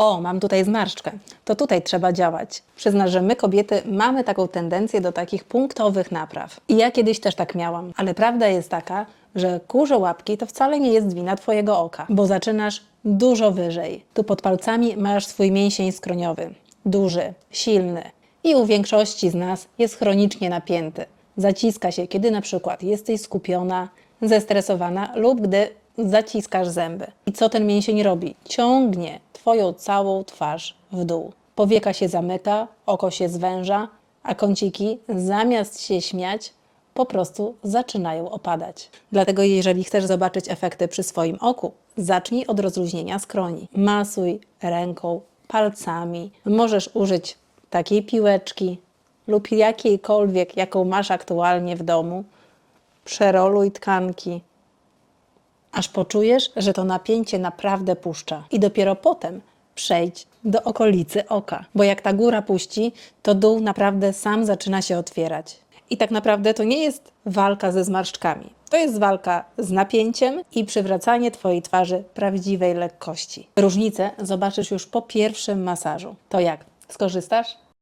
O, mam tutaj zmarszczkę. To tutaj trzeba działać. Przyznasz, że my kobiety mamy taką tendencję do takich punktowych napraw. I ja kiedyś też tak miałam. Ale prawda jest taka, że kurze łapki to wcale nie jest wina Twojego oka, bo zaczynasz dużo wyżej. Tu pod palcami masz swój mięsień skroniowy. Duży, silny. I u większości z nas jest chronicznie napięty. Zaciska się, kiedy na przykład jesteś skupiona, zestresowana lub gdy zaciskasz zęby. I co ten mięsień robi? Ciągnie Twoją całą twarz w dół. Powieka się zamyka, oko się zwęża, a kąciki zamiast się śmiać, po prostu zaczynają opadać. Dlatego jeżeli chcesz zobaczyć efekty przy swoim oku, zacznij od rozluźnienia skroni. Masuj ręką, palcami. Możesz użyć takiej piłeczki lub jakiejkolwiek, jaką masz aktualnie w domu. Przeroluj tkanki, aż poczujesz, że to napięcie naprawdę puszcza. I dopiero potem przejdź do okolicy oka, bo jak ta góra puści, to dół naprawdę sam zaczyna się otwierać. I tak naprawdę to nie jest walka ze zmarszczkami. To jest walka z napięciem i przywracanie Twojej twarzy prawdziwej lekkości. Różnicę zobaczysz już po pierwszym masażu. To jak? Skorzystasz?